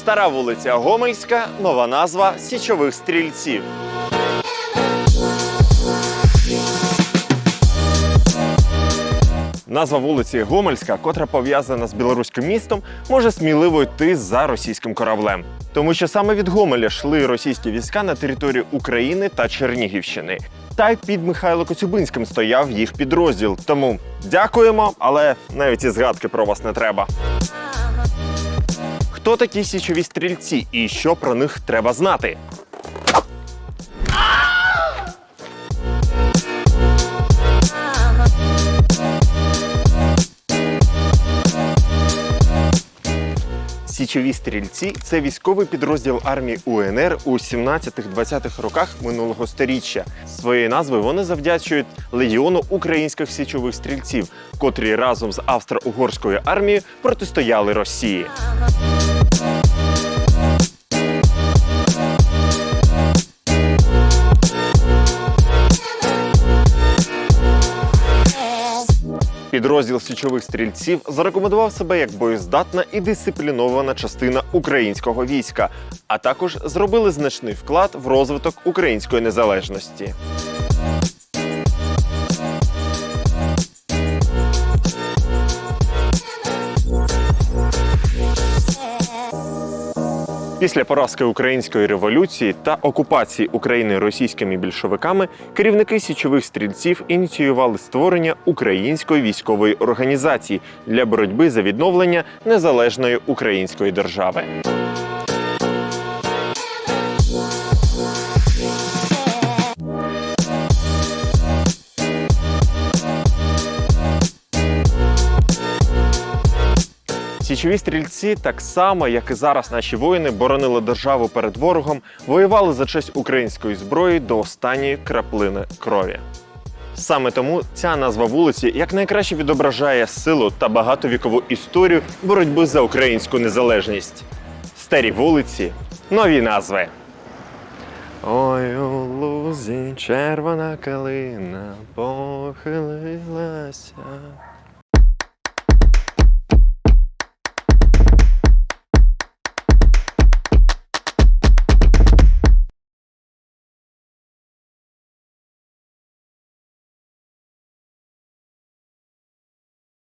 Стара вулиця Гомельська, нова назва Січових стрільців. Назва вулиці Гомельська, котра пов'язана з білоруським містом, може сміливо йти за російським кораблем. Тому що саме від Гомеля йшли російські війська на територію України та Чернігівщини. Та й під Михайло Коцюбинським стояв їх підрозділ. Тому дякуємо, але навіть і згадки про вас не треба. Хто такі січові стрільці і що про них треба знати? Січові стрільці це військовий підрозділ армії УНР у 17-20-х роках минулого сторіччя. Своєї назви вони завдячують легіону українських січових стрільців, котрі разом з австро-угорською армією протистояли Росії. Підрозділ січових стрільців зарекомендував себе як боєздатна і дисциплінована частина українського війська, а також зробили значний вклад в розвиток української незалежності. Після поразки української революції та окупації України російськими більшовиками керівники січових стрільців ініціювали створення української військової організації для боротьби за відновлення незалежної української держави. Січові стрільці, так само як і зараз наші воїни, боронили державу перед ворогом, воювали за честь української зброї до останньої краплини крові. Саме тому ця назва вулиці якнайкраще відображає силу та багатовікову історію боротьби за українську незалежність. Старі вулиці, нові назви. Ой, у лузі червона калина похилилася.